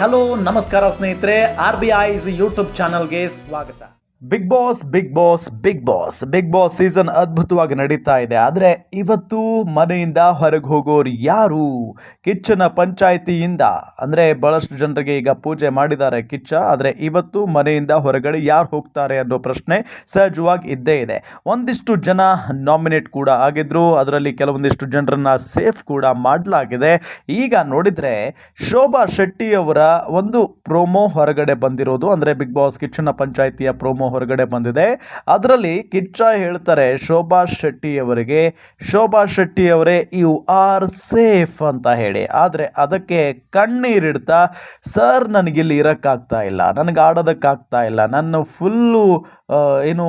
Hello ನಮಸ್ಕಾರ ಸ್ನೇಹಿತರೆ. R B ice YouTube ಚಾನಲ್ಗೆ ಸ್ವಾಗತ. Bigg Boss Bigg Boss Bigg Boss Bigg Boss season ಅದ್ಭುತವಾಗಿ ನಡೀತಾ ಇದೆ. ಆದರೆ ಇವತ್ತು ಮನೆಯಿಂದ ಹೊರಗೆ ಹೋಗೋರು ಯಾರು? ಕಿಚ್ಚನ ಪಂಚಾಯಿತಿಯಿಂದ. ಅಂದರೆ ಬಹಳಷ್ಟು ಜನರಿಗೆ ಈಗ ಪೂಜೆ ಮಾಡಿದ್ದಾರೆ ಕಿಚ್ಚ. ಆದರೆ ಇವತ್ತು ಮನೆಯಿಂದ ಹೊರಗಡೆ ಯಾರು ಹೋಗ್ತಾರೆ ಅನ್ನೋ ಪ್ರಶ್ನೆ ಸಹಜವಾಗಿ ಇದ್ದೇ ಇದೆ. ಒಂದಿಷ್ಟು ಜನ ನಾಮಿನೇಟ್ ಕೂಡ ಆಗಿದ್ರು. ಅದರಲ್ಲಿ ಕೆಲವೊಂದಿಷ್ಟು ಜನರನ್ನು ಸೇಫ್ ಕೂಡ ಮಾಡಲಾಗಿದೆ. ಈಗ ನೋಡಿದರೆ ಶೋಭಾ ಶೆಟ್ಟಿಯವರ ಒಂದು ಪ್ರೋಮೋ ಹೊರಗಡೆ ಬಂದಿರೋದು. ಅಂದರೆ ಬಿಗ್ ಬಾಸ್ ಕಿಚ್ಚನ ಪಂಚಾಯಿತಿಯ ಪ್ರೋಮೋ ಹೊರಗಡೆ ಬಂದಿದೆ. ಅದರಲ್ಲಿ ಕಿಚ್ಚ ಹೇಳ್ತಾರೆ, ಶೋಭಾ ಶೆಟ್ಟಿ ಅವರಿಗೆ ಶೋಭಾ ಶೆಟ್ಟಿ ಅವರೇ ಯು ಆರ್ ಸೇಫ್ ಅಂತ ಹೇಳಿ. ಆದರೆ ಅದಕ್ಕೆ ಕಣ್ಣೀರಿಡ್ತಾ ಸರ್, ನನಗಿಲ್ಲಿ ಇರೋಕ್ಕಾಗ್ತಾ ಇಲ್ಲ, ನನಗೆ ಆಡೋದಕ್ಕಾಗ್ತಾ ಇಲ್ಲ, ನಾನು ಫುಲ್ಲು ಏನು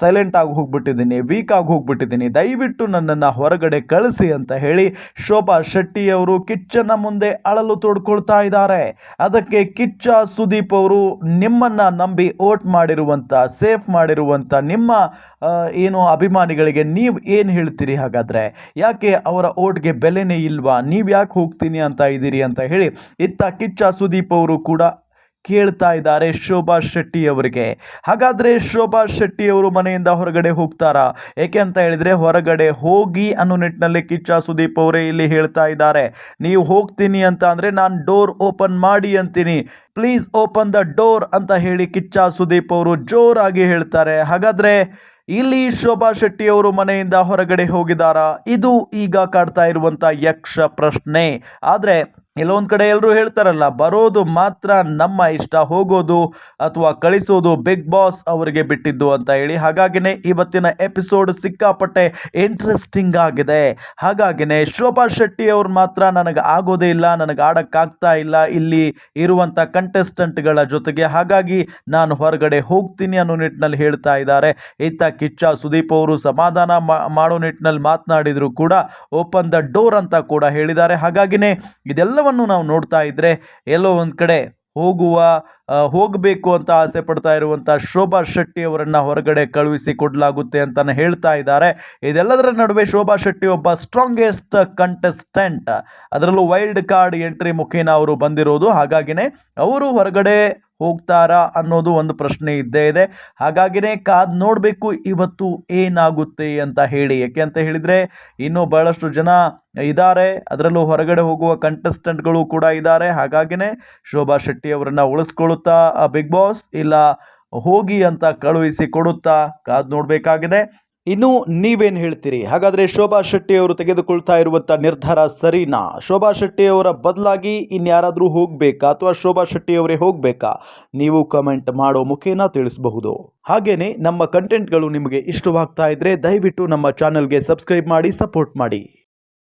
ಸೈಲೆಂಟ್ ಆಗಿ ಹೋಗ್ಬಿಟ್ಟಿದ್ದೀನಿ, ವೀಕ್ ಆಗಿ ಹೋಗ್ಬಿಟ್ಟಿದ್ದೀನಿ, ದಯವಿಟ್ಟು ನನ್ನನ್ನು ಹೊರಗಡೆ ಕಳಿಸಿ ಅಂತ ಹೇಳಿ ಶೋಭಾ ಶೆಟ್ಟಿ ಅವರು ಕಿಚ್ಚನ ಮುಂದೆ ಅಳಲು ತೋಡ್ಕೊಳ್ತಾ ಇದ್ದಾರೆ. ಅದಕ್ಕೆ ಕಿಚ್ಚ, ಸುದೀಪ್ ಅವರು ನಿಮ್ಮನ್ನ ನಂಬಿ ಓಟ್ ಮಾಡಿರುವಂಥ ಸೇಫ್ ಮಾಡಿರುವಂಥ ನಿಮ್ಮ ಏನು ಅಭಿಮಾನಿಗಳಿಗೆ ನೀವು ಏನು ಹೇಳ್ತೀರಿ ಹಾಗಾದರೆ? ಯಾಕೆ ಅವರ ಓಟ್ಗೆ ಬೆಲೆನೇ ಇಲ್ವಾ? ನೀವು ಯಾಕೆ ಹೋಗ್ತೀನಿ ಅಂತ ಇದ್ದೀರಿ ಅಂತ ಹೇಳಿ ಇತ್ತ ಕಿಚ್ಚ ಸುದೀಪ್ ಅವರು ಕೂಡ ಕೇಳ್ತಾ ಇದ್ದಾರೆ ಶೋಭಾ ಶೆಟ್ಟಿ ಅವರಿಗೆ ಹಾಗಾದರೆ ಶೋಭಾ ಶೆಟ್ಟಿ ಅವರು ಮನೆಯಿಂದ ಹೊರಗಡೆ ಹೋಗ್ತಾರಾ? ಏಕೆ ಅಂತ ಹೇಳಿದರೆ ಹೊರಗಡೆ ಹೋಗಿ ಅನ್ನೋ ನಿಟ್ಟಿನಲ್ಲಿ ಕಿಚ್ಚ ಸುದೀಪ್ ಅವರೇ ಇಲ್ಲಿ ಹೇಳ್ತಾ ಇದ್ದಾರೆ. ನೀವು ಹೋಗ್ತೀನಿ ಅಂತ ಅಂದರೆ ನಾನು ಡೋರ್ ಓಪನ್ ಮಾಡಿ ಅಂತೀನಿ. ಪ್ಲೀಸ್ ಓಪನ್ ದ ಡೋರ್ ಅಂತ ಹೇಳಿ ಕಿಚ್ಚ ಸುದೀಪ್ ಅವರು ಜೋರಾಗಿ ಹೇಳ್ತಾರೆ. ಹಾಗಾದರೆ ಇಲ್ಲಿ ಶೋಭಾ ಶೆಟ್ಟಿ ಅವರು ಮನೆಯಿಂದ ಹೊರಗಡೆ ಹೋಗಿದ್ದಾರಾ ಇದು ಈಗ ಕಾಡ್ತಾ ಇರುವಂಥ ಯಕ್ಷ ಪ್ರಶ್ನೆ. ಆದರೆ ಎಲ್ಲೊಂದು ಕಡೆ ಎಲ್ಲರೂ ಹೇಳ್ತಾರಲ್ಲ, ಬರೋದು ಮಾತ್ರ ನಮ್ಮ ಇಷ್ಟ, ಹೋಗೋದು ಅಥವಾ ಕಳಿಸೋದು ಬಿಗ್ ಬಾಸ್ ಅವರಿಗೆ ಬಿಟ್ಟಿದ್ದು ಅಂತ ಹೇಳಿ. ಹಾಗಾಗಿನೇ ಇವತ್ತಿನ ಎಪಿಸೋಡ್ ಸಿಕ್ಕಾಪಟ್ಟೆ ಇಂಟ್ರೆಸ್ಟಿಂಗ್ ಆಗಿದೆ. ಹಾಗಾಗಿನೇ ಶೋಭಾ ಶೆಟ್ಟಿ ಅವ್ರು ಮಾತ್ರ ನನಗೆ ಆಗೋದೇ ಇಲ್ಲ, ನನಗೆ ಆಡೋಕ್ಕಾಗ್ತಾ ಇಲ್ಲ ಇಲ್ಲಿ ಇರುವಂಥ ಕಂಟೆಸ್ಟೆಂಟ್ಗಳ ಜೊತೆಗೆ. ಹಾಗಾಗಿ ನಾನು ಹೊರಗಡೆ ಹೋಗ್ತೀನಿ ಅನ್ನೋ ನಿಟ್ಟಿನಲ್ಲಿ ಹೇಳ್ತಾ ಇದ್ದಾರೆ. ಇತ್ತ ಕಿಚ್ಚ ಸುದೀಪ್ ಅವರು ಸಮಾಧಾನ ಮಾಡೋ ನಿಟ್ಟಿನಲ್ಲಿ ಮಾತನಾಡಿದ್ರು ಕೂಡ ಓಪನ್ ದ ಡೋರ್ ಅಂತ ಕೂಡ ಹೇಳಿದ್ದಾರೆ. ಹಾಗಾಗಿನೇ ಇದೆಲ್ಲವನ್ನು ನಾವು ನೋಡ್ತಾ ಇದ್ದರೆ ಎಲ್ಲೋ ಒಂದು ಕಡೆ ಹೋಗುವ ಹೋಗಬೇಕು ಅಂತ ಆಸೆ ಪಡ್ತಾ ಇರುವಂಥ ಶೋಭಾ ಶೆಟ್ಟಿ ಅವರನ್ನು ಹೊರಗಡೆ ಕಳುಹಿಸಿ ಕೊಡಲಾಗುತ್ತೆ ಅಂತಲೇ ಹೇಳ್ತಾ ಇದ್ದಾರೆ. ಇದೆಲ್ಲದರ ನಡುವೆ ಶೋಭಾ ಶೆಟ್ಟಿ ಒಬ್ಬ ಸ್ಟ್ರಾಂಗೆಸ್ಟ್ ಕಂಟೆಸ್ಟೆಂಟ್ ಅದರಲ್ಲೂ ವೈಲ್ಡ್ ಕಾರ್ಡ್ ಎಂಟ್ರಿ ಮುಖೇನ ಅವರು ಬಂದಿರೋದು. ಹಾಗಾಗಿನೇ ಅವರು ಹೊರಗಡೆ ಹೋಗ್ತಾರಾ ಅನ್ನೋದು ಒಂದು ಪ್ರಶ್ನೆ ಇದ್ದೇ ಇದೆ. ಹಾಗಾಗಿನೇ ಕಾದ್ ನೋಡಬೇಕು ಇವತ್ತು ಏನಾಗುತ್ತೆ ಅಂತ ಹೇಳಿ. ಯಾಕೆ ಅಂತ ಹೇಳಿದರೆ, ಇನ್ನೂ ಬಹಳಷ್ಟು ಜನ ಇದ್ದಾರೆ. ಅದರಲ್ಲೂ ಹೊರಗಡೆ ಹೋಗುವ ಕಂಟೆಸ್ಟೆಂಟ್ಗಳು ಕೂಡ ಇದ್ದಾರೆ. ಹಾಗಾಗಿನೇ ಶೋಭಾ ಶೆಟ್ಟಿ ಅವರನ್ನು ಉಳಿಸ್ಕೊಳ್ಳುತ್ತಾ ಬಿಗ್ ಬಾಸ್, ಇಲ್ಲ ಹೋಗಿ ಅಂತ ಕಳುಹಿಸಿ ಕೊಡುತ್ತಾ ಕಾದ್ ನೋಡಬೇಕಾಗಿದೆ. ಇನ್ನು ನೀವೇನು ಹೇಳ್ತೀರಿ? ಹಾಗಾದರೆ ಶೋಭಾ ಶೆಟ್ಟಿ ಅವರು ತೆಗೆದುಕೊಳ್ತಾ ಇರುವಂಥ ನಿರ್ಧಾರ ಸರಿನಾ? ಶೋಭಾ ಶೆಟ್ಟಿಯವರ ಬದಲಾಗಿ ಇನ್ಯಾರಾದರೂ ಹೋಗಬೇಕಾ ಅಥವಾ ಶೋಭಾ ಶೆಟ್ಟಿಯವರೇ ಹೋಗಬೇಕಾ? ನೀವು ಕಮೆಂಟ್ ಮಾಡೋ ಮುಖೇನ ತಿಳಿಸಬಹುದು. ಹಾಗೆಯೇ ನಮ್ಮ ಕಂಟೆಂಟ್ಗಳು ನಿಮಗೆ ಇಷ್ಟವಾಗ್ತಾ ಇದ್ದರೆ ದಯವಿಟ್ಟು ನಮ್ಮ ಚಾನಲ್ಗೆ ಸಬ್ಸ್ಕ್ರೈಬ್ ಮಾಡಿ ಸಪೋರ್ಟ್ ಮಾಡಿ.